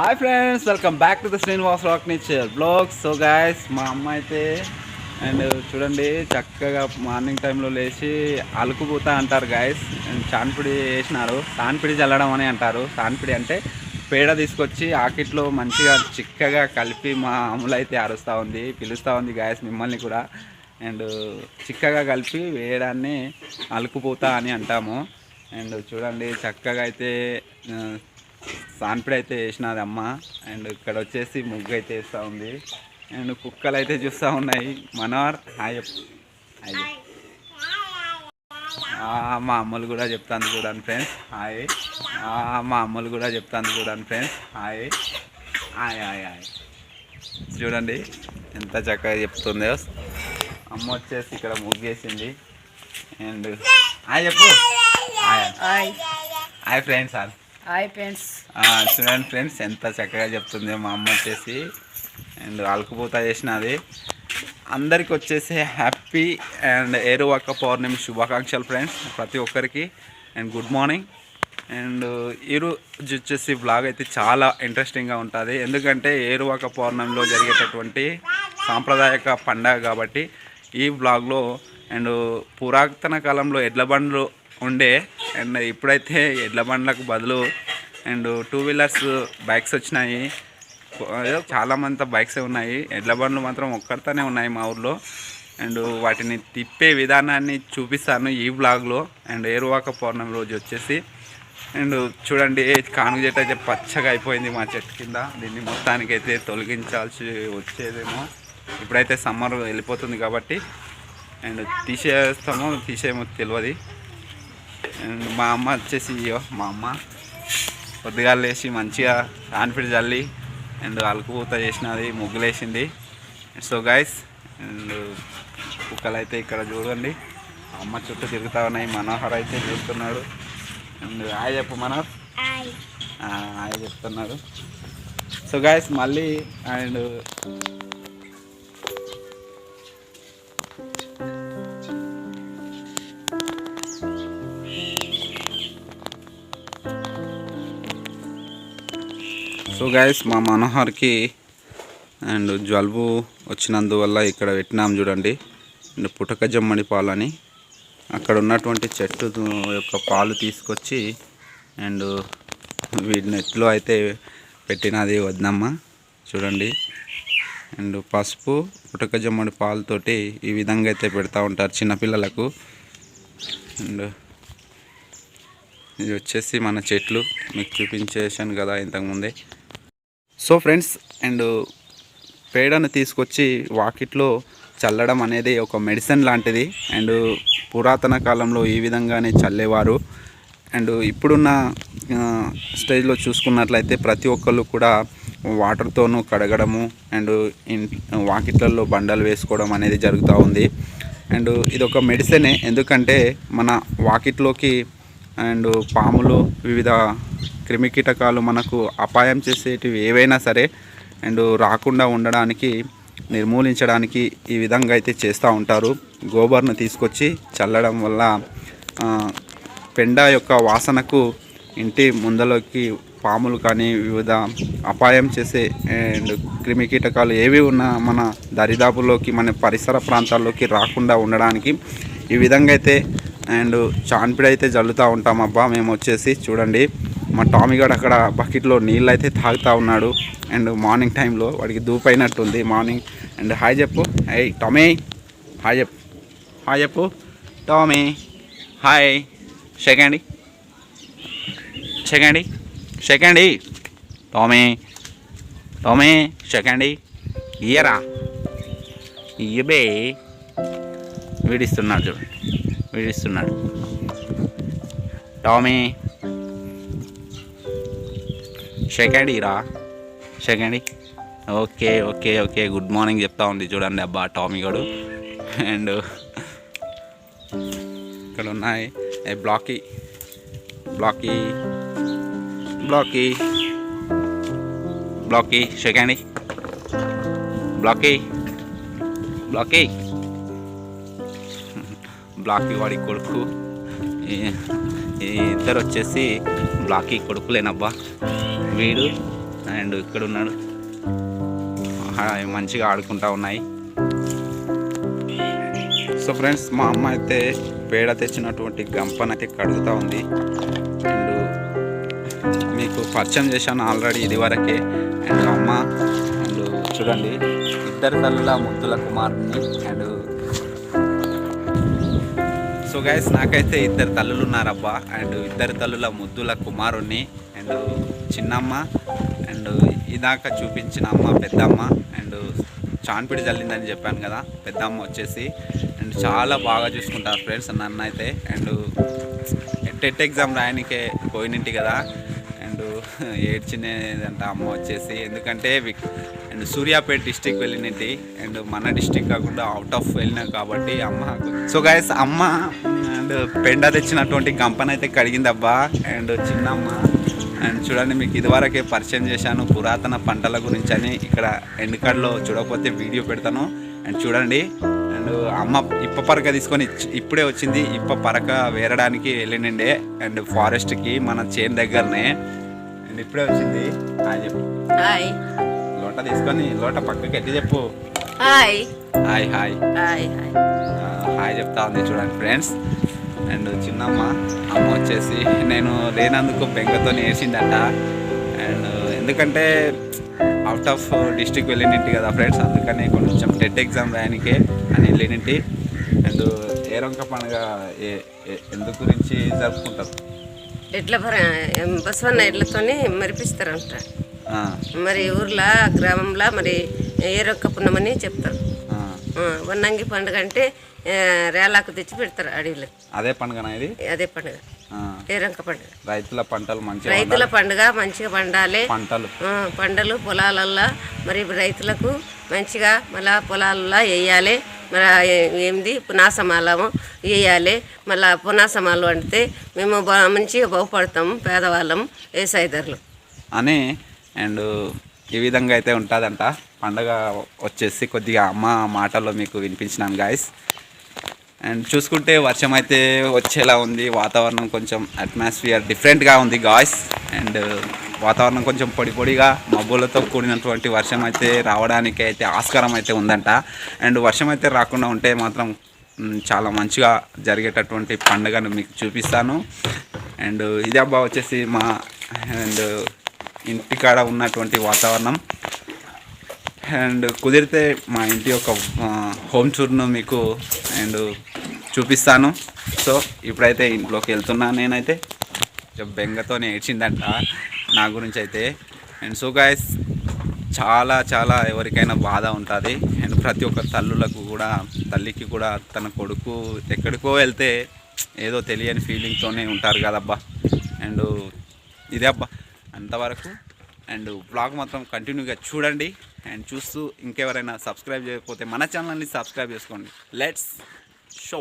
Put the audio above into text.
Hi friends welcome back to the Srinivas rock nature blogs so guys మా అమ్మ అయితే and చూడండి చక్కగా మార్నింగ్ టైంలో లేచి అలుకుపోతా అంటారు గాయస్ అండ్ చాన్పిడి వేసినారు. సాన్పిడి చల్లడం అని అంటారు. సాన్పిడి అంటే పేడ తీసుకొచ్చి ఆకిట్లో మంచిగా చిక్కగా కలిపి మా అమ్ములు అయితే అరుస్తూ ఉంది పిలుస్తూ ఉంది గాయస్ మిమ్మల్ని కూడా. అండ్ చిక్కగా కలిపి వేయడాన్ని అలుకుపోతా అని అంటాము. అండ్ చూడండి చక్కగా అయితే సాన్పిడి అయితే వేసినది అమ్మ. అండ్ ఇక్కడ వచ్చేసి ముగ్గు అయితే వేస్తూ ఉంది. అండ్ కుక్కలు అయితే చూస్తూ ఉన్నాయి. మనోహర్ హాయ్. హాయ్ మా అమ్మలు కూడా చెప్తాను చూడండి ఫ్రెండ్స్. హాయ్. మా అమ్మలు కూడా చెప్తాను చూడండి friends. Hi. Hi hi hi. చూడండి ఎంత చక్కగా చెప్తుందో. అమ్మ వచ్చేసి ఇక్కడ ముగ్గేసింది అండ్ హాయ్ చెప్పు. Hi. Hi. Hi friends. Sir hi friends. చూడండి ఫ్రెండ్స్ ఎంత చక్కగా చెప్తుంది మా అమ్మ వచ్చేసి. అండ్ ఆల్కబూత చేసిన అది అందరికి వచ్చేసి హ్యాపీ అండ్ ఏరువాక పౌర్ణమి శుభాకాంక్షలు ఫ్రెండ్స్ ప్రతి ఒక్కరికి. And good morning. అండ్ ఈరోజు వచ్చేసి బ్లాగ్ అయితే చాలా ఇంట్రెస్టింగ్గా ఉంటుంది. ఎందుకంటే ఏరువాక పౌర్ణమిలో జరిగేటటువంటి సాంప్రదాయక పండగ కాబట్టి ఈ బ్లాగ్లో అండ్ పురాతన కాలంలో ఎడ్ల బండ్లు ఉండే. అండ్ ఇప్పుడైతే ఎడ్ల బండ్లకు బదులు అండ్ టూ వీలర్స్ బైక్స్ వచ్చినాయి. చాలామంది చాలా మంది బైక్స్ ఉన్నాయి. ఎడ్ల బండ్లు మాత్రం ఒక్కరితోనే ఉన్నాయి మా ఊర్లో. అండ్ వాటిని తిప్పే విధానాన్ని చూపిస్తాను ఈ బ్లాగ్లో. అండ్ ఏరువాక పౌర్ణమి రోజు వచ్చేసి. అండ్ చూడండి కానుగ చెట్టు అయితే పచ్చగా అయిపోయింది మా చెట్టు కింద. దీన్ని మొత్తానికి అయితే తొలగించాల్సి వచ్చేదేమో. ఇప్పుడైతే సమ్మర్ వెళ్ళిపోతుంది కాబట్టి. అండ్ తీసేస్తామో తీసేమో తెలియదు. అండ్ మా అమ్మ వచ్చేసి మా అమ్మ. పొద్దుగా లేచి మంచిగా కాన్ఫిడెన్స్ చల్లి అండ్ అలుకుపూత చేసినది ముగ్గులేసింది. సో గైస్ అండ్ కుక్కలు అయితే ఇక్కడ చూడండి. అమ్మ చుట్టూ తిరుగుతా ఉన్నాయి మనోహర్ అయితే చూస్తున్నాడు. అండ్ హాయ్ చెప్పు మనోహర్. ఆ, హాయ్ చెప్తున్నాడు. సో గైస్ మళ్ళీ అండ్ సో గాయస్ మా మనోహర్కి అండ్ జలుబు వచ్చినందువల్ల ఇక్కడ పెట్టినాం చూడండి. అండ్ పుటక జమ్మడి పాలు అని అక్కడ ఉన్నటువంటి చెట్టు యొక్క పాలు తీసుకొచ్చి అండ్ వీటి నెట్లో అయితే పెట్టినది వద్దమ్మ చూడండి. అండ్ పసుపు పుటక జమ్మడి పాలతోటి ఈ విధంగా అయితే పెడతా ఉంటారు చిన్నపిల్లలకు. అండ్ ఇది వచ్చేసి మన చెట్లు. మీకు చూపించేసాను కదా ఇంతకుముందే. సో ఫ్రెండ్స్ అండ్ పేడను తీసుకొచ్చి వాకిట్లో చల్లడం అనేది ఒక మెడిసిన్ లాంటిది. అండ్ పురాతన కాలంలో ఈ విధంగానే చల్లేవారు. అండ్ ఇప్పుడున్న స్టేజ్లో చూసుకున్నట్లయితే ప్రతి ఒక్కళ్ళు కూడా వాటర్తోనూ కడగడము అండ్ ఇన్ వాకిట్లలో బండలు వేసుకోవడం అనేది జరుగుతూ ఉంది. అండ్ ఇది ఒక మెడిసినే ఎందుకంటే మన వాకిట్లోకి అండ్ పాములు వివిధ క్రిమికీటకాలు మనకు అపాయం చేసేటివి ఏవైనా సరే అండ్ రాకుండా ఉండడానికి నిర్మూలించడానికి ఈ విధంగా అయితే చేస్తూ ఉంటారు. గోబర్ను తీసుకొచ్చి చల్లడం వల్ల పెండ యొక్క వాసనకు ఇంటి ముందలోకి పాములు కానీ వివిధ అపాయం చేసే అండ్ క్రిమికీటకాలు ఏవి ఉన్నా మన దరిదాపులోకి మన పరిసర ప్రాంతాల్లోకి రాకుండా ఉండడానికి ఈ విధంగా అయితే అండ్ చాన్పిడి అయితే జల్లుతూ ఉంటాం అబ్బా మేము వచ్చేసి చూడండి. మా టామీ గారు అక్కడ బకెట్లో నీళ్ళు అయితే తాగుతూ ఉన్నాడు. అండ్ మార్నింగ్ టైంలో వాడికి దూపైనట్టుంది మార్నింగ్ అండ్ హాయ్ చెప్పు. Hi Tommy. హాయ్ చెప్పు. హాయ్ చెప్పు. Tommy. Hi. Second second second Tommy. Tommy second ఇయరా ఇయ్యబే. వీడిస్తున్నాడు చూడండి వీడిస్తున్నాడు. టామీ. సెకండ్ రా. Second okay okay okay good morning చెప్తా ఉంది చూడండి అబ్బా టామీ గడు. అండ్ ఇక్కడ ఉన్నాయి ఏ Blackie Blackie Blackie Blackie second Blackie Blackie Blackie వాడి కొడుకు. ఈ- ఇద్దరు వచ్చేసి బ్లాకీ కొడుకులేనబ్బా. వీడు అండ్ ఇక్కడ ఉన్నాడు. మంచిగా ఆడుకుంటా ఉన్నాయి. సో ఫ్రెండ్స్ మా అమ్మ అయితే పేడ తెచ్చినటువంటి గంపనైతే కడుగుతూ ఉంది. అండ్ మీకు పరిచయం చేశాను ఆల్రెడీ ఇది వరకే అండ్ అమ్మ అండ్ చూడండి ఇద్దరు తల్లుల ముద్దుల కుమారుని అండ్ సో గైస్ నాకైతే ఇద్దరు తల్లులు ఉన్నారబ్బా అండ్ ఇద్దరు తల్లుల ముద్దుల కుమారుణ్ణి అండ్ చిన్నమ్మ అండ్ ఇదాక చూపించిన అమ్మ పెద్దమ్మ అండ్ చాన్పిడి జల్లిందని చెప్పాను కదా పెద్దమ్మ వచ్చేసి. అండ్ చాలా బాగా చూసుకుంటారు ఫ్రెండ్స్ నన్ను అయితే అండ్ టెట్ ఎగ్జామ్ రాయనికే పోయినింటి కదా. అండ్ ఏడ్చినేదంట అమ్మ వచ్చేసి. ఎందుకంటే అండ్ సూర్యాపేట డిస్టిక్ వెళ్ళినట్టు అండ్ మన డిస్టిక్ కాకుండా అవుట్ ఆఫ్ వెళ్ళినా కాబట్టి అమ్మ. సో గైస్ అమ్మ అండ్ పెండ తెచ్చినటువంటి గంపనైతే కడిగిందబ్బా. అండ్ చిన్నమ్మ అండ్ చూడండి మీకు ఇదివరకే పరిచయం చేశాను పురాతన పంటల గురించి అని. ఇక్కడ ఎండుకడ్లో చూడకపోతే వీడియో పెడతాను. అండ్ చూడండి అండ్ అమ్మ ఇప్ప పరక తీసుకొని ఇప్పుడే వచ్చింది. ఇప్ప పరక వేరడానికి వెళ్ళిండే అండ్ ఫారెస్ట్కి మన చేను దగ్గరనే. ఇప్పుడే వచ్చింది. హాయ్ చెప్పు. హాయ్. లోట తీసుకొని లోట పక్కకి ఎట్టి చెప్పు. Hi. Hi hi. Hi hi. ఆ, హాయ్ చెప్తా ఉంది చూడండి ఫ్రెండ్స్. అండ్ చిన్నమ్మ అమ్మ వచ్చేసి నేను లేనందుకు బెంగతో వేసిందట అండ్ ఎందుకంటే అవుట్ ఆఫ్ డిస్టిక్ వెళ్ళినట్టు కదా ఫ్రెండ్స్ అందుకని కొంచెం టెట్ ఎగ్జామ్ రాయనికే అని వెళ్ళినట్టు అండ్ పండుగ ఏ- ఏ- ఎందు గురించి జరుపుకుంటారు? ఎట్ల బసవన్న ఎడ్లతోని మరిపిస్తారంట. మరి ఊర్లో గ్రామంలో మరి ఏరొక్క పున్నమని చెప్తారు. వన్నంగి పండుగ అంటే రేలాకు తెచ్చి పెడతారు అడవిలో అదే పండుగనా ఇది? అదే పండుగ. ఆ, ఏరొక్క పండుగ. రైతుల పంటలు మంచిగా రైతుల. పండుగ మంచిగా పండాలి. పంటలు. పంటలు పొలాలల్లో మరి రైతులకు మంచిగా మళ్ళా పొలాలల్లో వేయాలి మరి ఏంది? పునాసమాలము. వేయాలి మళ్ళా పునాసమాలు వండితే మేము మంచిగా బాగుపడతాము పేదవాళ్ళం వ్యవసాయదారులు అని అండ్ ఈ విధంగా అయితే ఉంటుందంట. పండగ వచ్చేసి కొద్దిగా అమ్మ మాటల్లో మీకు వినిపించినాను గాయస్ అండ్ చూసుకుంటే వర్షం అయితే వచ్చేలా ఉంది. వాతావరణం కొంచెం అట్మాస్ఫియర్ డిఫరెంట్గా ఉంది గాయస్ అండ్ వాతావరణం కొంచెం పొడి పొడిగా మబ్బులతో కూడినటువంటి వర్షం అయితే రావడానికి అయితే ఆస్కారం అయితే ఉందంట. అండ్ వర్షం అయితే రాకుండా ఉంటే మాత్రం చాలా మంచిగా జరిగేటటువంటి పండుగను మీకు చూపిస్తాను. అండ్ ఇది అబ్బా వచ్చేసి మా అండ్ ఇంటికాడ ఉన్నటువంటి వాతావరణం. అండ్ కుదిరితే మా ఇంటి యొక్క హోమ్ టూర్ను మీకు అండ్ చూపిస్తాను. సో ఇప్పుడైతే ఇంట్లోకి వెళ్తున్నాను నేనైతే. కొంచెం బెంగతోనే ఏడ్చిందంట నా గురించి అయితే. అండ్ సో గాయస్ చాలా చాలా ఎవరికైనా బాధ ఉంటుంది. ప్రతి ఒక్క తల్లులకు కూడా తల్లికి కూడా తన కొడుకు ఎక్కడికో వెళ్తే ఏదో తెలియని ఫీలింగ్తోనే ఉంటారు కదబ్బా. అండ్ ఇదే అబ్బా అంతవరకు అండ్ బ్లాగ్ మాత్రం కంటిన్యూగా చూడండి. అండ్ చూస్తూ ఇంకెవరైనా సబ్స్క్రైబ్ చేయకపోతే మన ఛానల్ని సబ్స్క్రైబ్ చేసుకోండి. Let's show